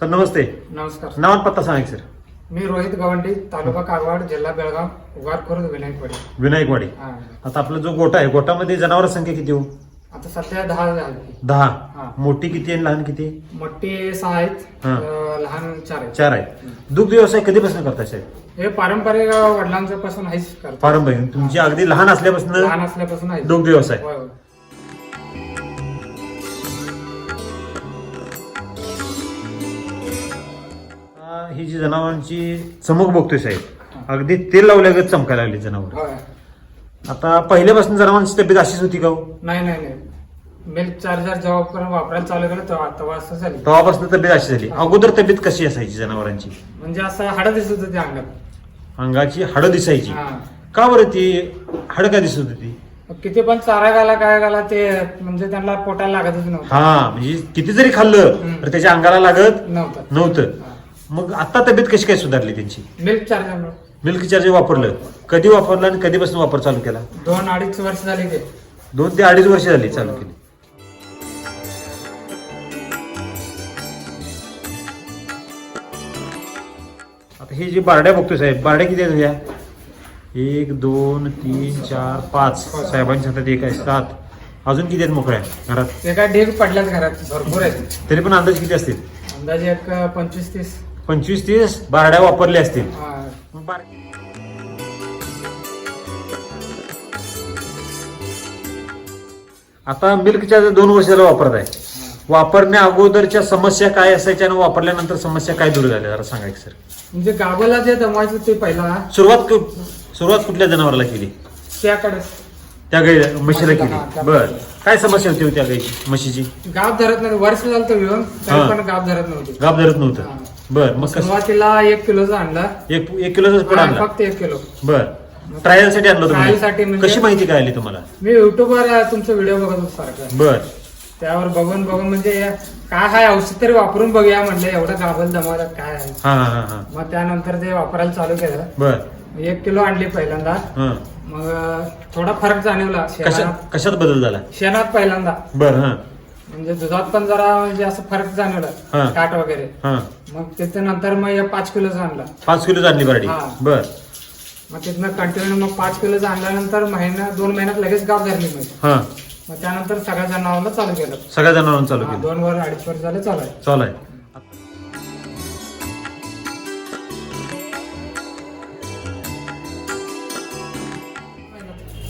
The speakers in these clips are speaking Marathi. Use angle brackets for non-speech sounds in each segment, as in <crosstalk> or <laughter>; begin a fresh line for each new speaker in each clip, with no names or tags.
सर नमस्ते.
नमस्कार
नाव आणि पत्ता सांगा की सर.
मी रोहित गवंडी तालुका कारवाड जिल्हा बेळगाव उगार खुर्द विनायकवाडी.
विनायकवाडी.
हा.
आता आपला जो गोटा आहे गोटामध्ये जनावर संख्या किती हो?
आता सध्या दहा झाली.
दहा.
हा.
मोठी किती आणि लहान किती?
मोठी सहा आहेत
हा.
अं, लहान चार आहेत.
चार आहे दुग्ध व्यवसाय कधीपासून करताय साहेब
हे पारंपरिक वडिलांचं पासून आहेच करतो
पारंपरिक. तुमची अगदी लहान असल्यापासून
लहान असल्यापासून आहे.
दुग्ध व्यवसाय.
होय, होय.
ही जी जनावरांची चमक बघतोय साहेब अगदी तेल लावल्यागत चमकायला लागली जनावर.
होय.
आता पहिल्यापासून जनावरांची तब्येत अशीच होती का हो?
नाही नाही नाही. मिल्क चार्जर जेव्हा वापरायला चालू केलं तेव्हा तेव्हा असं झाली.
तेव्हापासून तब्येत अशी झाली. अगोदर तब्येत कशी असायची जनावरांची?
म्हणजे असं हाडं दिसत होती अंगात.
अंगाची हाडं दिसायची.
हा.
का बरं ती हाडं का दिसत होती?
किती पण चारा घाला काय घाला ते म्हणजे त्यांना पोटाला लागतच नव्हतं.
हा म्हणजे किती जरी खाल्लं
हम्म.
तर त्याच्या अंगाला लागत
नव्हतं.
नव्हतं. मग आता तब्येत कशी काय सुधारली त्यांची?
मिल्क चार्जर
मिल्क चार्जर वापरलं. कधी वापरलं आणि कधीपासून वापर चालू केला?
दोन अडीच वर्ष झाली ते.
दोन ते अडीच वर्ष झाली चालू केली. आता हे जे बारड्या बघतोय साहेब बारड्या किती आहेत ह्या एक दोन तीन चार पाच. साहेबांच्या हातात एक आहे सात. अजून किती आहेत मोकळ्या घरात?
ते काय ढीग पडल्यात घरात भरपूर आहेत.
तरी पण अंदाज किती असतील?
अंदाजे एक पंचवीस तीस.
पंचवीस तीस बारड्या वापरल्या असतील. मग बार- आता मिल्क चार्जर दोन वर्षाला वापरत आहे वापरण्या अगोदरच्या समस्या काय असायच्या आणि वापरल्यानंतर समस्या काय दूर झाल्या? जरा सांगा की सर.
म्हणजे गावाला जे दमवायचं ते पहिला.
सुरुवात कु- सुरुवात कुठल्या जनावराला केली?
त्याकडे.
त्या गाई म्हशीला केली. बर. काय समस्या होती हो त्या गाईची? म्हशीची?
गाव धरत नव्हतं वर्ष झालं तर
हा.
पण गाव धरत नव्हती.
गाप धरत नव्हतं.
हा.
बर मग कसं?
सुरुवातीला एक किलोचा आणला.
एक एक पुढे
हा,
आणला.
फक्त एक किलो.
बर. ट्रायलसाठी आणलं
Trial साठी
तुम्ही
म्हणजे-
कशी माहिती काय आली तुम्हाला?
मी युट्यूबवर तुमचा व्हिडिओ बघत होतो सारखं.
बर.
त्यावर बघून बघून म्हणजे काय हाय औषध तरी वापरून बघूया म्हणलं एवढं गाभल दमवायला काय आहे?
हा हा हा हा.
मग त्यानंतर ते वापरायला चालू केलं.
बर.
एक किलो आणली पहिल्यांदा.
हा.
मग थोडा फरक जाणवला
कशा
शेणात.
कशात बदल झाला?
शेणात पहिल्यांदा.
बर हा.
म्हणजे दुधात पण जरा म्हणजे असं फरक
हा.
जाणवला काट वगैरे.
हा.
मग तिथे नंतर मग हे पाच किलोचा आणला.
पाच किलो आणली बरडी.
हा.
बर.
मग तिथनं कंटिन्यू मग पाच किलोचा आणल्यानंतर महिना दोन महिन्यात लगेच गाव धरली मग.
हा.
मग त्यानंतर सगळ्या जनावरांना चालू केलं.
सगळ्या जनावरांना चालू
हा,
केली.
दोन वर अडीच वर झालं चालू आहे.
चालू आहे.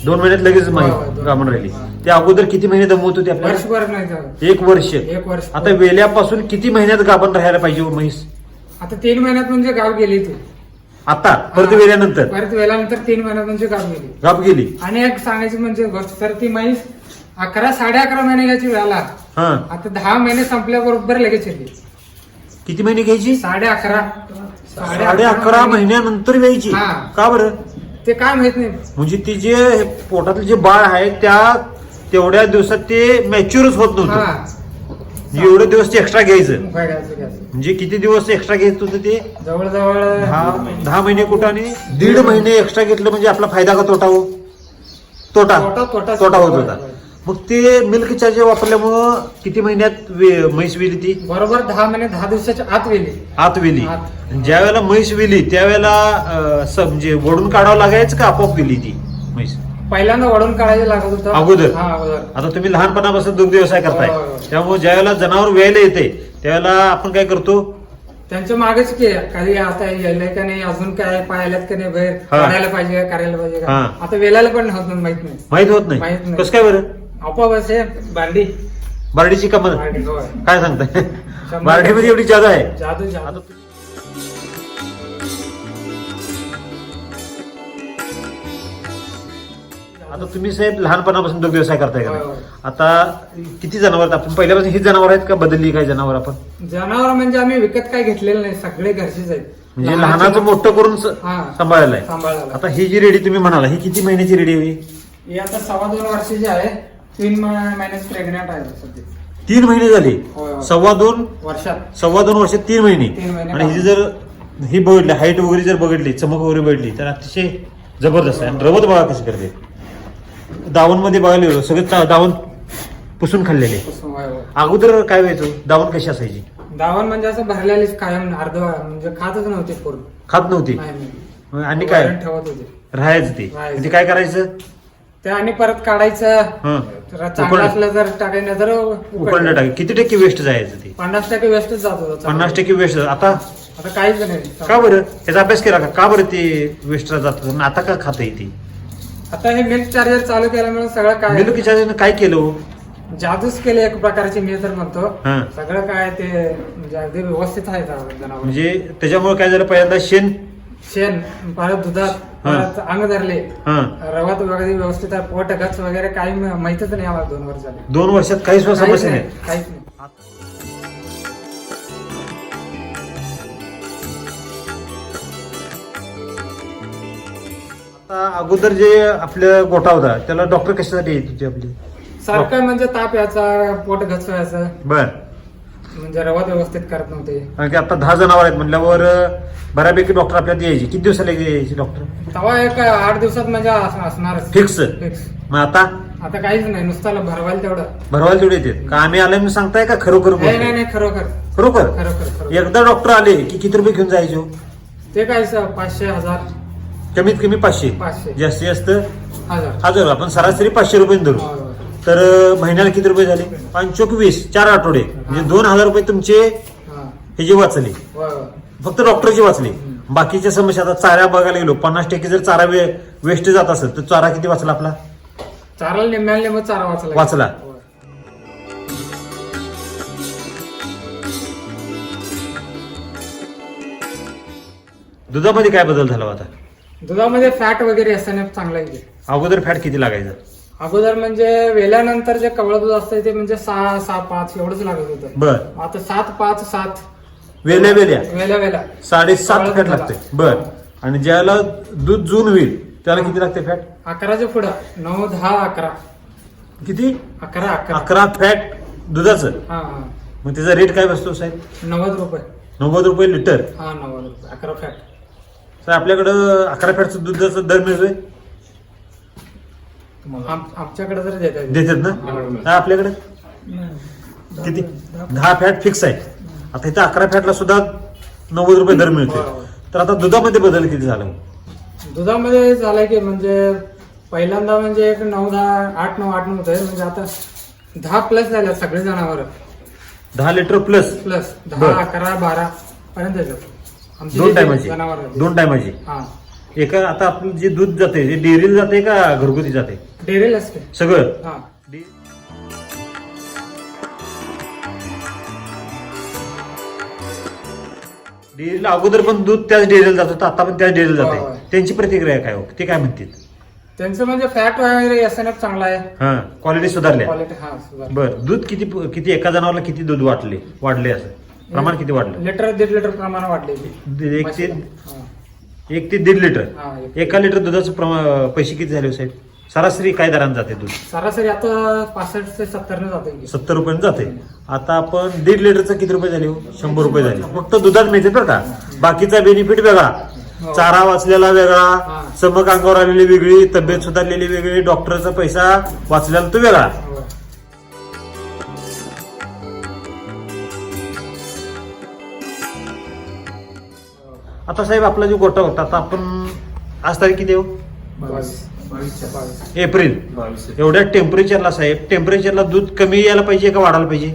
दोन महिन्यात लगेच
हो, हो,
माहिती राहिली. ते अगोदर किती महिने दमवत होते आपल्याला?
वर्षभर नाही झालं
एक वर्ष.
एक वर्ष.
आता वेल्यापासून किती महिन्यात गाभण राहायला पाहिजे हो म्हैस?
आता तीन महिन्यात म्हणजे गाव गेली ती.
आता? परत. वेल्यानंतर?
परत वेळानंतर तीन महिन्यात म्हणजे गाव गेली.
गाभ गेली.
आणि एक सांगायची म्हणजे गोष्ट तर ती म्हैस अकरा साडे अकरा महिन्याची वेळाला.
हा.
आता दहा महिने संपल्याबरोबर लगेच येते.
किती महिने घ्यायची?
साडे अकरा.
साडे अकरा महिन्यानंतर व्यायची
हा.
का बरं?
ते काय माहीत नाही.
म्हणजे ती जे पोटातलं जे बाळ आहे त्या तेवढ्या दिवसात ते मॅच्युअरच होत नव्हतं.
हा.
एवढे दिवस ते एक्स्ट्रा घ्यायचं. म्हणजे किती दिवस एक्स्ट्रा घ्यायचं होतं ते?
जवळजवळ
दहा दहा महिने कुठं आणि दीड महिने. एक्स्ट्रा घेतलं म्हणजे आपला फायदा का तोटा हो? तोटा.
तोटा, तोटा.
तोटा होत. होता. मग ते मिल्क चार्जर वापरल्यामुळं किती महिन्यात वे- म्हैस विली ती
बरोबर दहा महिने दहा दिवसाच्या आत वेली
आत विली
आत.
ज्या वेळेला म्हैस विली त्यावेळेला अं, स- म्हणजे वडून काढावं लागायचं का आपोआप विली ती म्हैस
पहिल्यांदा वडून काढायला लागत होतं
अगोदर?
हा अगोदर
आता तुम्ही लहानपणापासून दुग्ध व्यवसाय करताय
होय, होय.
त्यामुळे ज्यावेळेला जनावर वेळेला येते त्यावेळेला आपण काय करतो
त्यांच्या मागेच की काही आता यायलंय का नाही अजून काय पाहायलात का नाही बाहेर
हा.
काढायला पाहिजे करायला पाहिजे का
हा.
आता वेलायला पण होत नाही माहीत नाही
माहीत होत
माहीत
नाही
नाही.
कसं काय बरं
बांडी
बारडीची कमल
बांडी होय.
काय सांगताय? बारडीमध्ये एवढी आहे.
जादू जादू.
आता तुम्ही साहेब लहानपणापासून दुग्ध व्यवसाय करताय का
होय,
नाही?
होय.
आता किती जनावर? आपण पहिल्यापासून ही जनावर आहेत का बदलली काय जनावर आपण?
जनावर म्हणजे आम्ही विकत काय घेतलेलं नाही सगळे घरचेच आहेत.
म्हणजे लहानाचं मोठं करून स-
हा.
सांभाळायला आहे
सांभाळायला
आता ही जी रेडी तुम्ही म्हणाला ही किती महिन्याची रेडी हवी
ही आता सव्वा दोन वर्षाची आहे. तीन महिन्यात प्रेग्नेंट आहे सध्या.
तीन महिने झाले.
होय, होय.
सव्वा दोन?
वर्षात.
सव्वा दोन वर्षात तीन महिने.
तीन महिने
आणि ही जर ही बघितली हाईट वगैरे जर बघितली चमक वगैरे बघितली तर अतिशय जबरदस्त आहे. आणि रवत बघा कशी करते. दावणमध्ये बघायला गेलो सगळे चा- दावण पुसून खाल्लेले.
होय.
अगोदर काय व्हायचं? दावण कशी असायची?
दावण म्हणजे असं भरलेलीच कायम अर्ध म्हणजे खातच नव्हते पूर्ण.
खात नव्हती.
नाही नाही.
मग आणि काय?
वरण ठेवत होते.
राहायचं ते.
राहायचं.
ते काय करायचं?
ते आणि परत काढायचं.
हं.
जरा चांगलं
उकळलं.
असलं तर टाकायचं तर
उकळणं टाक किती टक्के वेस्ट जायचं ते?
पन्नास टक्के वेस्टच जात होता.
पन्नास टक्के वेस्ट आता?
आता काहीच नाही.
का बरं? याचा अभ्यास केला का? का बरं ते वेस्टला जात आता का खाता येते
आता हे मिल्क चार्जर चालू केल्यामुळे सगळं काय?
मिल्क काय केलं हो?
जादूच केले एक प्रकारची मी तर म्हणतो.
हा.
सगळं काय ते म्हणजे अगदी व्यवस्थित आहे जनावर.
म्हणजे त्याच्यामुळे काय झालं? पहिल्यांदा शेण
शेण परत दुधात
हा.
परत अंग धरले.
हा.
रवात वगैरे व्यवस्थित आहे पोट गच वगैरे काही माहितच नाही आम्हाला दोन वर्ष झाले.
दोन वर्षात काहीच
काहीच
समस्या
नाही
नाही.
काहीच नाही.
आता अगोदर जे आपल्या गोठा होता त्याला डॉक्टर कशासाठी होते आपली?
सारखं म्हणजे ताप याचा पोट गच व्हायचं.
बर.
म्हणजे रवात व्यवस्थित करत नव्हते.
कारण की आता दहा जनावर आहेत म्हणल्यावर बऱ्यापैकी डॉक्टर आपल्याला यायचे. किती दिवसाला यायचे डॉक्टर
तेव्हा एक आठ दिवसात म्हणजे अस- असणारच.
फिक्स
फिक्स
मग आता?
आता काहीच नाही. नुसतं भरवायला तेवढं.
भरवायला तेवढे येते. का आम्ही आले म्हणून सांगताय का खरोखर
नाही नाही
बोलताय?
नाही खरोखर.
खरोखर?
खरोखर खरोखर.
एकदा डॉक्टर आले की किती रुपये घेऊन जायचो?
ते काय स- पाचशे हजार.
कमीत कमी पाचशे.
पाचशे.
जास्तीत जास्त?
हजार.
हजार. आपण सरासरी पाचशे रुपये धरू.
होय, होय.
तर महिन्याला किती रुपये झाले? पंचोक वीस चार आठवडे. म्हणजे दोन हजार रुपये तुमचे
हा.
हे जे वाचले. फक्त डॉक्टरचे वाचले. बाकीच्या समस्या आता चारा बघायला गेलो पन्नास टक्के जर चारा वे- वेस्ट जात असेल तर चारा किती वाचला आपला?
निम्म चारा वाचला.
वाचला. दुधामध्ये काय बदल झाला होता
दुधामध्ये फॅट वगैरे असताना चांगला.
अगोदर फॅट किती लागायचं?
अगोदर म्हणजे वेल्यानंतर जे कवळ दूध असतं ते म्हणजे सहा सहा पाच एवढंच लागत होतं.
बर.
आता सात पाच सात.
वेल्या वेल्या.
वेल्या वेल्या.
साडेसात फॅट. लागते. बर. आणि ज्याला दूध जून होईल त्याला किती लागते फॅट?
अकराच्या पुढं. नऊ दहा अकरा.
किती?
अकरा अकरा.
अकरा फॅट दुधाचं.
हा हा.
मग त्याचा रेट काय बसतो साहेब?
नव्वद रुपये.
नव्वद रुपये लिटर.
हा नव्वद रुपये. अकरा फॅट.
साहेब आपल्याकडं अकरा फॅटचं दुधाचा दर मिळतोय?
आम- आमच्याकडे जर
देतात ना? आपल्याकडे? किती? दहा फॅट फिक्स आहे. आता इथं अकरा फॅटला सुद्धा नव्वद रुपये दर मिळते
हो.
तर आता दुधामध्ये बदल किती झाला?
दुधामध्ये झालंय की म्हणजे पहिल्यांदा म्हणजे एक नऊ दहा आठ नऊ आठ नऊ होते म्हणजे आता दहा प्लस झाल्या सगळे जनावर.
दहा लिटर प्लस
प्लस
बरं.
दहा अकरा बारा पर्यंत आमची
दोन
जी
टायमाची?
जनावर.
दोन टायमाची?
हा.
एका आता आपलं जे दूध जाते ते डेअरीला जाते का घरगुती जाते
डेअरीला असते.
सगळं?
हा.
डेअरीला अगोदर पण दूध त्याच डेअरीला जात होतं आता पण त्याच डेअरीला
होय,
जाते. त्यांची प्रतिक्रिया काय हो? ते काय म्हणतात
त्यांचं म्हणजे फॅट वगैरे एस एन एफ चांगला आहे.
हा क्वालिटी सुधारल्या.
क्वालिटी हा सुधार
बर दूध किती किती एका जनावरला किती दूध वाटले वाढले असं? प्रमाण किती वाढलं?
लिटर दीड लिटर प्रमाण वाढले
दे- एक ते
हा.
एक ते दीड लिटर.
हा, एक.
एका लिटर दुधाचं प्रमा- पैसे किती झाले हो साहेब? सरासरी काय दराने जाते दूध?
सरासरी आता पासष्ट ते सत्तर न जाते
सत्तर रुपयाने जाते. आता आपण दीड लिटरचं किती रुपये झाले हो? शंभर रुपये झाले. फक्त दुधात मिळते बरं का? बाकीचा बेनिफिट वेगळा.
हो.
चारा वाचलेला वेगळा.
हा.
चमक अंगावर आलेली वेगळी. तब्येत सुधारलेली वेगळी. डॉक्टरचा पैसा वाचलेला तो वेगळा.
होय.
आता साहेब आपला जो गोटा होता आता आपण आज तारीख किती हो?
बावीस.
एप्रिल. एवढ्या टेम्परेचरला साहेब टेम्परेचरला दूध कमी यायला पाहिजे का वाढायला पाहिजे?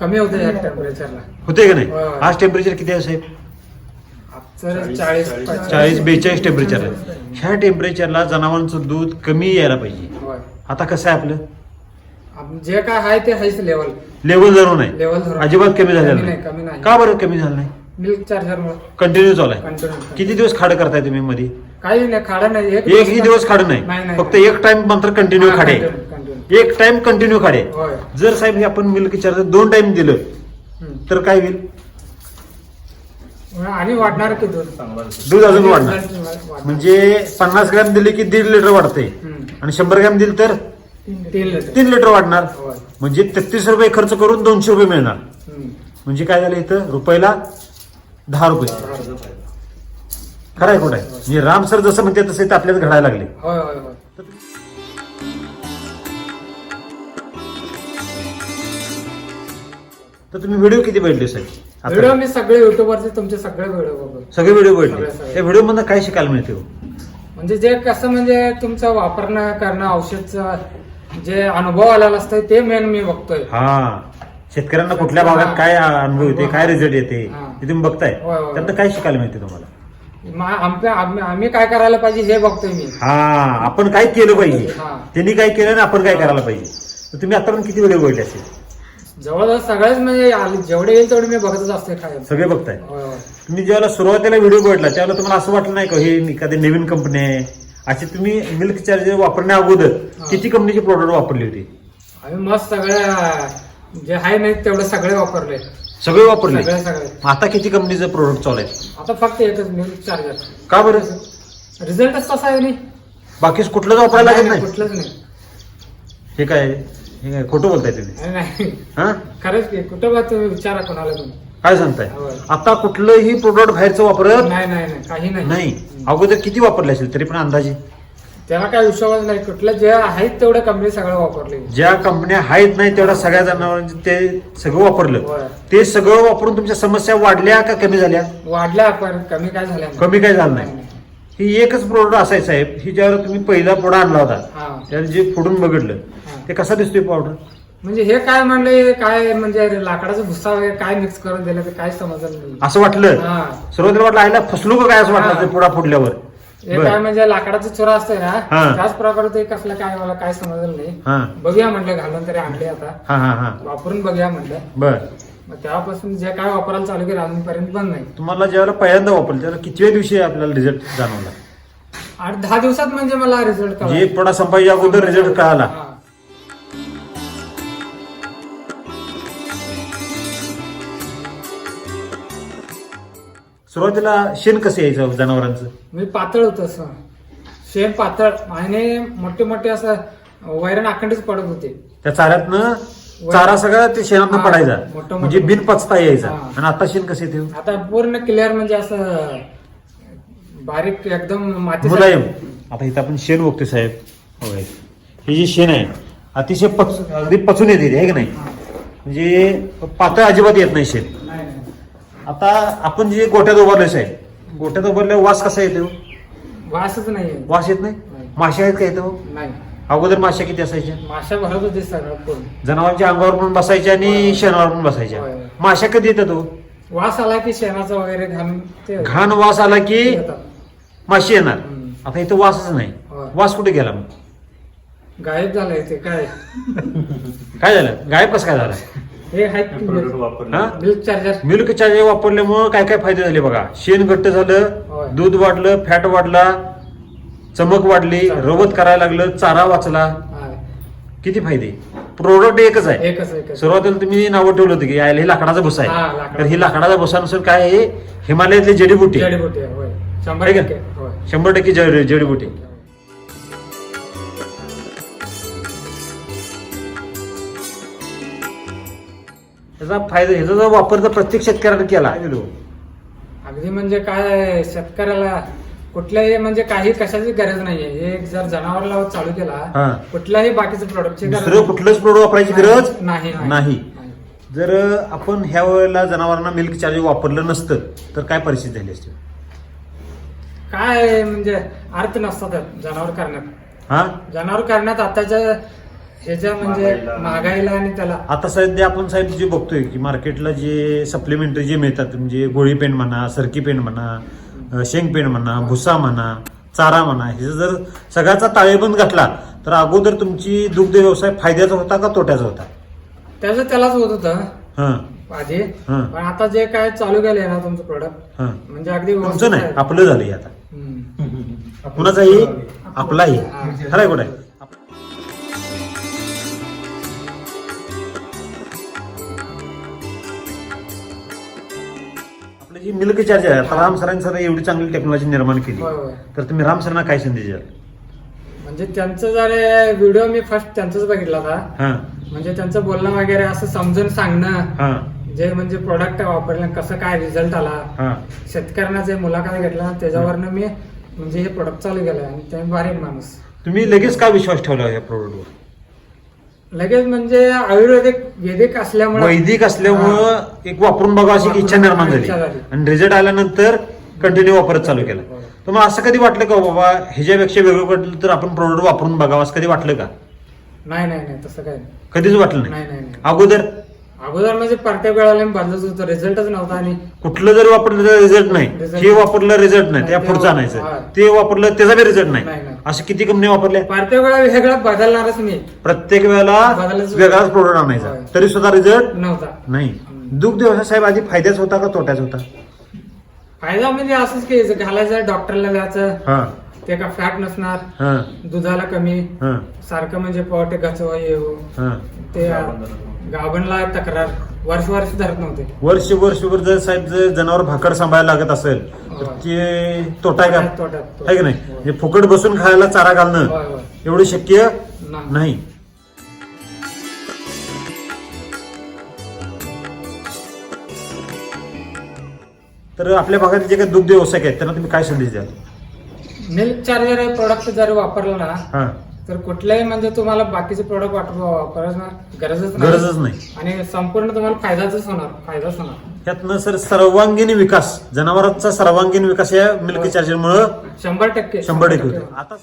कमी होते या टेम्परेचरला
होते का नाही. आज टेम्परेचर किती आहे साहेब?
तर चाळीस
चाळीस बेचाळीस टेम्परेचर आहे. ह्या टेम्परेचरला जनावरांचं दूध कमी यायला पाहिजे.
होय.
आता कसं आहे आपलं?
आप- जे काय आहे ते आहेच लेवल
लेवल धरून नाही
लेवल धरून.
अजिबात कमी झालेलं
कमी
नाही.
नाही कमी नाही.
का बरं कमी झालं नाही?
मिल्क चार्जर
कंटिन्यू चालू आहे.
कंटिन्यू
किती दिवस खाडं करताय तुम्ही मध्ये
काही नाही खाडा नाही.
एकही दिवस खाडं
नाही.
फक्त एक टाइम मात्र कंटिन्यू खाडे. एक टाइम कंटिन्यू खाडे.
होय.
जर साहेब हे आपण मिल्क चार्जर दोन टाइम दिलं
हम्म.
तर काय होईल?
आणि वाढणार की दूध?
दूध अजून वाढणार.
वाढणार.
म्हणजे पन्नास ग्रॅम दिले की दीड लिटर वाढते
हम्म.
आणि शंभर ग्रॅम दिले तर?
तीन लिटर.
तीन लिटर वाढणार.
होय.
म्हणजे तेहतीस रुपये खर्च करून दोनशे रुपये मिळणार.
हम्म.
म्हणजे काय झालं इथं? रुपयाला दहा रुपये. खरं आहे आहे? म्हणजे राम सर जसं म्हणते तसं इथं आपल्याला घडायला लागले.
होय होय होय.
तर तुम्ही व्हिडिओ किती बघितले साहेब? आता?
व्हिडिओ मी सगळे युट्यूबवरचे तुमचे सगळे व्हिडिओ बघतो.
सगळे व्हिडिओ
सगळे,
बघितले.
सगळे.
त्या व्हिडिओ मधून काय शिकायला मिळते हो?
म्हणजे जे कसं म्हणजे तुमचं वापरणं करणं औषधचं जे अनुभव आलेला असतं ते मेन मी बघतोय.
हा. शेतकऱ्यांना कुठल्या भागात काय अनुभव येते काय रिझल्ट येते
हा.
ते तुम्ही बघताय.
होय, होय.
त्यातनं काय शिकायला मिळते तुम्हाला?
मा- आमच्या- आम्ही आम्ही काय करायला पाहिजे हे बघतोय मी.
हा आपण काय केलं पाहिजे?
हा.
त्यांनी काय केलं आणि आपण काय करायला पाहिजे? तर तुम्ही आतापर्यंत किती व्हिडिओ बघितले असेल?
जवळजवळ सगळेच म्हणजे आले- जेवढे येईल तेवढे मी बघतच असते काय
सगळे बघताय?
होय, होय. तुम्ही
ज्यावेळेला सुरुवातीला व्हिडिओ बघितला त्यावेळेला तुम्हाला असं वाटलं नाही का हे एखादी नवीन कंपनी आहे? अशी तुम्ही मिल्क चार्जर वापरण्या अगोदर
हा.
किती कंपनीचे प्रोडक्ट वापरले होते?
आम्ही मस्त सगळ्या जे आहे नाही तेवढे सगळे वापरले.
सगळे वापरले.
सगळे सगळे.
आता किती कंपनीचं प्रोडक्ट चालू आहे?
आता फक्त एकच चार्जर
का बरं?
रिझल्टच तसा आहे नाही.
बाकी कुठलंच वापरायला लागत नाही?
कुठलंच नाही.
हे काय हे काय खोटं बोलताय तुम्ही.
नाही,
हा?
खरंच की कुठं बा तुम्ही विचारा कोणाला तुम्ही
काय सांगताय?
होय.
आता कुठलंही प्रोडक्ट बाहेरचं वापरत
नाही नाही नाही. काही नाही.
नाही. अगोदर किती वापरले असेल तरी पण अंदाजे?
त्याला काय विश्वास नाही. कुठलं जे आहेत तेवढे कंपनी सगळं वापरले.
ज्या कंपन्या आहेत नाही तेवढ्या सगळ्या जनावरांचे ते सगळं वापरलं. ते सगळं वापरून तुमच्या समस्या वाढल्या का कमी झाल्या?
वाढल्या पण कमी काय झाल्या नाही.
कमी काय झालं नाही. ही एकच प्रोडक्ट असायचं साहेब ही ज्यावर तुम्ही पहिला पुढा आणला होता
हा.
त्याला जे फोडून बघितलं
हा.
ते कसा दिसतोय पावडर
म्हणजे हे काय म्हणले काय म्हणजे लाकडाचा भुस्सा वगैरे काय मिक्स करून दिलं ते काय समजलं नाही.
असं वाटलं?
हा.
सुरुवातीला वाटलं आईला फसलो का काय असं वाटलं
हा.
ते पुढा फुडल्यावर?
हे. काय म्हणजे लाकडाचा चुरा असतोय ना
हा.
त्याच प्रकारे ते कसलं काय मला काय समजलं नाही. बघूया म्हटलं घालून तरी आणले आता.
हा हा हा.
वापरून बघूया म्हटलं.
बर.
मग तेव्हापासून जे काय वापरायला चालू केलं अजूनपर्यंत बंद नाही.
तुम्हाला ज्यावेळेला पहिल्यांदा वापरलं त्याला कितव्या दिवशी आपल्याला रिझल्ट जाणवला?
आठ दहा दिवसात म्हणजे मला रिझल्ट
जे पुढा संपायच्या अगोदर रिझल्ट कळाला. सुरुवातीला शेण कसं यायचं जनावरांचं?
मी पातळ होतो असं. शेण पातळ. आणि मोठे मोठे असं वैरण अखंडच पडत होते.
त्या चाऱ्यातनं चारा सगळा ते शेणातनं
हा,
पडायचा.
मोठं-
म्हणजे
मोठं.
बिन पचता यायचा.
हा.
आणि आता शेण कसं येते?
आता पूर्ण क्लिअर म्हणजे असं बारीक एकदम माती
मुलायम. आता इथं आपण शेण बघतोय साहेब. होय. हे जे शेण आहे अतिशय पच अगदी पचून येते आहे की नाही? म्हणजे पातळ अजिबात येत नाही शेण. आता आपण जे गोट्यात उभारले साहेब गोट्यात उभारल्यावर वास कसा येतो
वासच नाही
वास येत नाही. माश्या आहेत का येतो
नाही.
अगोदर माश्या किती असायच्या?
माशा भरत होते पूर्ण
जनावरांच्या अंगावर पण बसायच्या आणि शेणावर पण बसायच्या. माश्या कधी येतात हो?
वास आला की शेणाचा वगैरे ते
घाण वास आला की. माशी येणार. आता इथं वासच नाही. वास कुठे गेला मग?
गायब झालंय ते काय? <laughs>
काय झालं? गायब कसं काय झाला?
हे आहेत
हा
मिल्क चार्जर
मिल्क चार्जर वापरल्यामुळं काय काय फायदे झाले बघा? शेण घट्ट
होय.
झालं दूध वाढलं फॅट वाढला चमक वाढली रवत करायला लागलं चारा वाचला. किती फायदे? प्रोडक्ट एकच आहे.
एकच एकच.
सुरुवातीला तुम्ही नावं ठेवलं होतं की यायला हे लाकडाचा भुसा
हा,
आहे
लाकडाचा
तर ही लाकडाचा भुसानुसार काय आहे? हिमालयातली जडीबुटी.
जडीबुटी आहे, होय. शंभर
आहे?
टक्के होय.
शंभर टक्के जडी- जडीबुटी. त्याचा फायदा ह्याचा जर वापर जर प्रत्येक शेतकऱ्याने केला.
अगदी म्हणजे काय शेतकऱ्याला कुठल्याही म्हणजे काही कशाची गरज नाहीये. हे जर जनावरला चालू. केला कुठल्याही बाकीचं प्रोडक्टची
दुसरं कुठलंच प्रोडक्ट वापरायची गरज
नाही
नाही. जर आपण ह्या वेळेला जनावरांना मिल्क चार्जर वापरलं नसतं तर काय परिस्थिती झाली असते?
काय म्हणजे अर्थ नसतात जनावर करण्यात.
हा?
जनावर करण्यात आताच्या ह्याच्या म्हणजे महागाईला आणि त्याला
आता सध्या आपण साहेब जे बघतोय की मार्केटला जे सप्लिमेंटरी जे मिळतात म्हणजे गोळी पेंट म्हणा सरकी पेंट म्हणा शेंग पेंट म्हणा भुसा म्हणा चारा म्हणा हे जर सगळ्याचा ताळेबंद घातला तर अगोदर तुमची दुग्ध व्यवसाय फायद्याचा होता का तोट्याचा होता?
त्याचं त्यालाच होत होतं.
हं.
आधी
हं.
पण आता जे काय चालू केलंय ना तुमचं प्रोडक्ट
हं.
म्हणजे अगदी
तुमचं नाही
आहे.
आपलं झालंय आता. कुणाचाही? आपलाही.
हा.
खरंय कुठे जी मिल्क चार्जर आहे आता राम सरांनी सर एवढी चांगली टेक्नॉलॉजी निर्माण केली.
होय, होय.
तर तुम्ही राम सरांना काय संदेश द्याल?
म्हणजे त्यांचं जर व्हिडिओ मी फर्स्ट त्यांचाच बघितला होता
हा.
म्हणजे त्यांचं बोलणं वगैरे असं समजून सांगणं.
हा.
जे म्हणजे प्रोडक्ट वापरलं कसं काय रिझल्ट आला.
हा.
शेतकऱ्यांना जे मुलाखत घेतला त्याच्यावरनं मी म्हणजे हे प्रोडक्ट चालू केलं आणि ते भारी माणूस.
तुम्ही लगेच का विश्वास ठेवला या प्रोडक्टवर
लगेच म्हणजे आयुर्वेदिक वैदिक असल्यामुळे
वैदिक असल्यामुळं एक वापरून बघा अशी इच्छा निर्माण झाली. आणि रिझल्ट आल्यानंतर कंटिन्यू वापरत चालू केला.
होय.
तुम्हाला असं कधी वाटलं का बाबा ह्याच्यापेक्षा वेगळं वाटलं तर आपण प्रोडक्ट वापरून बघावं असं कधी वाटलं का?
नाही नाही नाही तसं काय नाही.
कधीच वाटलं
नाही.
नाही
नाही नाही.
अगोदर?
अगोदर म्हणजे प्रत्येक वेळेला बदलत होतो. रिझल्टच नव्हता आणि
कुठलं जरी वापरलं तर रिझल्ट नाही.
Result
हे वापरलं रिझल्ट नाही. त्या
ते
पुढचं
हा.
आणायचं. ते वापरलं त्याचा बी रिझल्ट नाही.
नाही, नाही.
असे किती कंपनी वापरल्या?
प्रत्येक वेळा वेगळा बदलणारच मी.
प्रत्येक वेळेला वेगळाच प्रोडक्ट आणायचा.
होय.
तरी सुद्धा रिझल्ट
नव्हता.
नाही. दुग्ध व्यवसाय साहेब आधी फायद्याच होता का तोट्याच होता?
फायदा म्हणजे असंच की घालायचं डॉक्टरला
हा.
ते का फॅट नसणार
हा.
दुधाला कमी
हा.
सारखं म्हणजे पोटे गचवा येऊ
हा.
ते गाभणला तक्रार वर्ष वर्ष धरत नव्हते.
वर्ष वर्षभर जर साहेब जर जनावर भाकड सांभाळायला लागत असेल तर ते तोटा आहे का?
तोट्यात
आहे की नाही? म्हणजे फुकट बसून खायला चारा घालणं
होय.
एवढं शक्य
नाही.
नाही. तर आपल्या भागात जे काही दुग्ध व्यवसाय आहेत त्यांना तुम्ही काय संदेश द्याल?
मिल्क चार्जर प्रोडक्ट जर वापरलं ना
हा.
तर कुठल्याही म्हणजे तुम्हाला बाकीचे प्रोडक्ट वापरायचं गरजच
गरजच नाही.
आणि संपूर्ण तुम्हाला फायदाच होणार फायदाच होणार.
यातनं सर सर्वांगीण विकास जनावरांचा सर्वांगीण विकास या मिल्क चार्जर मुळे
शंभर टक्के
शंभर टक्के होतो. आता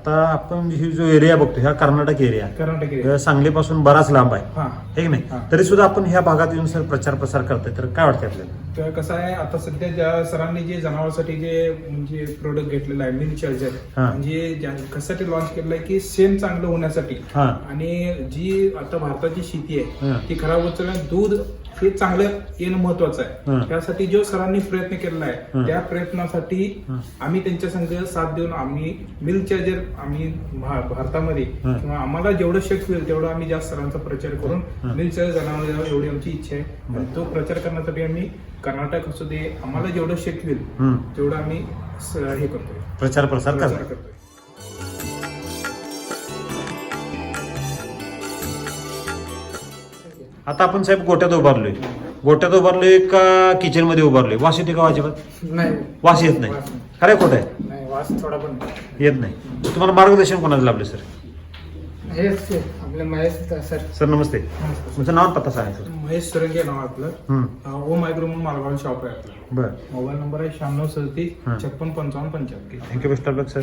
आता आपण ही जो एरिया बघतो ह्या कर्नाटक एरिया
कर्नाटक area.
सांगलीपासून बराच लांब आहे
हा
हे की नाही. तरी सुद्धा आपण ह्या भागात येऊन सर प्रचार प्रसार करतोय तर काय वाटतंय आपल्याला
तर कसं आहे आता सध्या ज्या सरांनी जे जनावरांसाठी जे म्हणजे प्रोडक्ट घेतलेलं आहे मिल चार्जर
हा.
म्हणजे ज्या- कशासाठी लॉन्च केलेलं आहे की सेम चांगलं होण्यासाठी
हा
आणि जी आता भारताची शेती
हा.
आहे ती खराब होत चालली आहे. दूध हे चांगलं येणं महत्वाचं. आहे त्यासाठी जो सरांनी प्रयत्न केलेला. आहे त्या प्रयत्नासाठी. आम्ही त्यांच्या संघ साथ देऊन आम्ही मिल्क चार्जर आम्ही भारतामध्ये. किंवा आम्हाला जेवढं शक्य होईल तेवढं आम्ही जास्त सरांचा प्रचार करून चार्जर जनावर एवढी आमची इच्छा आहे. आणि तो प्रचार करण्यासाठी आम्ही कर्नाटक असू दे आम्हाला जेवढं शक्य होईल. तेवढं आम्ही हे करतोय
प्रचार प्रसार
करतोय
आता आपण साहेब गोट्यात उभारलोय. गोट्यात उभारलोय का किचनमध्ये उभारलोय? वास येते का अजिबात?
नाही.
वास येत नाही.
वास नाही.
खरं खोट आहे?
नाही वास थोडा पण
येत नाही. तुम्हाला मार्गदर्शन कोणाचं लाभले सर?
हेच ते आपले महेश सर.
सर नमस्ते. तुमचं नाव आणि पत्ता सांगा सर.
महेश सरंगे नाव आहे आपलं. अं, ओम मायक्रो म्हणून मालगाव शॉप आहे आपलं.
बरं.
मोबाईल नंबर आहे शहाण्णव सदतीस
हा.
छप्पन पंचावन्न पंच्याहत्तर.
Thank you best of luck sir.